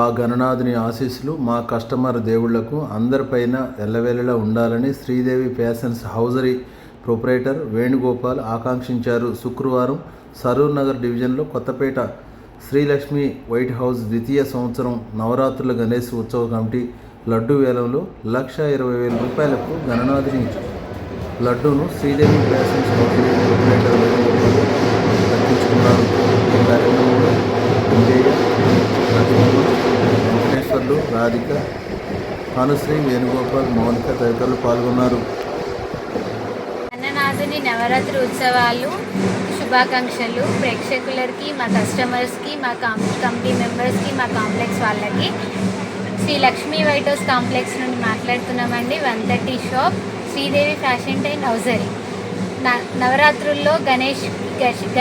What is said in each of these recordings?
ఆ గణనాథుని ఆశీస్సులు మా కస్టమర్ దేవుళ్ళకు అందరిపైన ఎల్లవేళలా ఉండాలని Sridevi fashions hosiery proprietor Venugopal ఆకాంక్షించారు. శుక్రవారం సరూర్ నగర్ డివిజన్లో కొత్తపేట శ్రీలక్ష్మి వైట్ హౌస్ ద్వితీయ సంవత్సరం నవరాత్రుల గణేష్ ఉత్సవ కమిటీ లడ్డు వేలంలో లక్ష ఇరవై వేల రూపాయలకు గణనాథుని లడ్డూను శ్రీదేవి ఫ్యాషన్స్ హౌజరీ ప్రొపరేటర్ దక్కించుకున్నారు ఈ కార్యక్రమంలో రాధిక భానుశ్రీ వేణుగోపాల్ మౌనిక తదితరులు పాల్గొన్నారు. అన్ననాథుని నవరాత్రి ఉత్సవాలు శుభాకాంక్షలు ప్రేక్షకులకి మా కస్టమర్స్కి మా కం కమిటీ మెంబర్స్కి మా కాంప్లెక్స్ వాళ్ళకి. Sri Lakshmi white house complex నుండి మాట్లాడుతున్నామండి. One thirty shop Sridevi fashion టైన్ hosiery. నవరాత్రుల్లో గణేష్ గష్-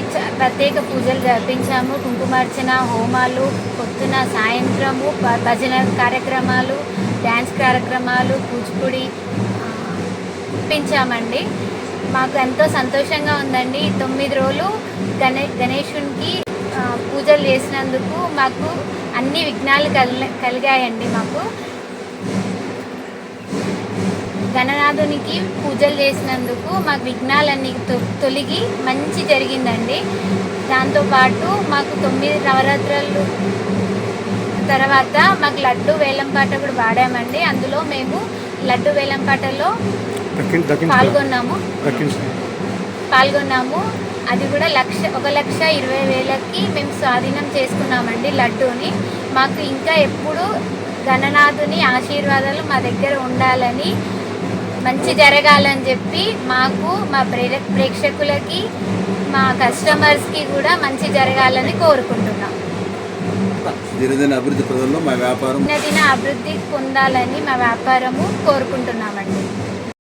చ- ప్రత్యేక పూజలు జరిపించాము. కుంకుమార్చన హోమాలు పొద్దున సాయంత్రము భ- భజన కార్యక్రమాలు డ్యాన్స్ కార్యక్రమాలు కూచిపూడి ఆ, మాకు ఎంతో సంతోషంగా ఉందండి. తొమ్మిది రోజులు గణే గణేషునికి పూజలు చేసినందుకు మాకు అన్ని విఘ్నాలు కల్ కలిగాయండి మాకు. గణనాథునికి పూజలు చేసినందుకు మాకు విఘ్నాలన్నీ తొ- తొలగి మంచి జరిగిందండి. దాంతోపాటు మాకు తొమ్మిది నవరాత్రులు తర్వాత మాకు లడ్డు వేలంపాట కూడా వాడామండి అందులో మేము లడ్డు వేలంపాటలో దక్కించి దక్కించి పాల్గొన్నాము. పాల్గొన్నాము. అది కూడా లక్ష ఒక లక్ష ఇరవై వేలకి మేము స్వాధీనం చేసుకున్నామండి లడ్డూని. మాకు ఇంకా ఎప్పుడు గణనాథుని ఆశీర్వాదాలు మా దగ్గర ఉండాలని మంచి జరగాలని చెప్పి మాకు మా ప్రే ప్రేక్షకులకి మా కస్టమర్స్కి కూడా మంచి జరగాలని కోరుకుంటున్నాం. దినదిన అభివృద్ధి మా వ్యాపారం అభివృద్ధి పొందాలని మా వ్యాపారము కోరుకుంటున్నామండి.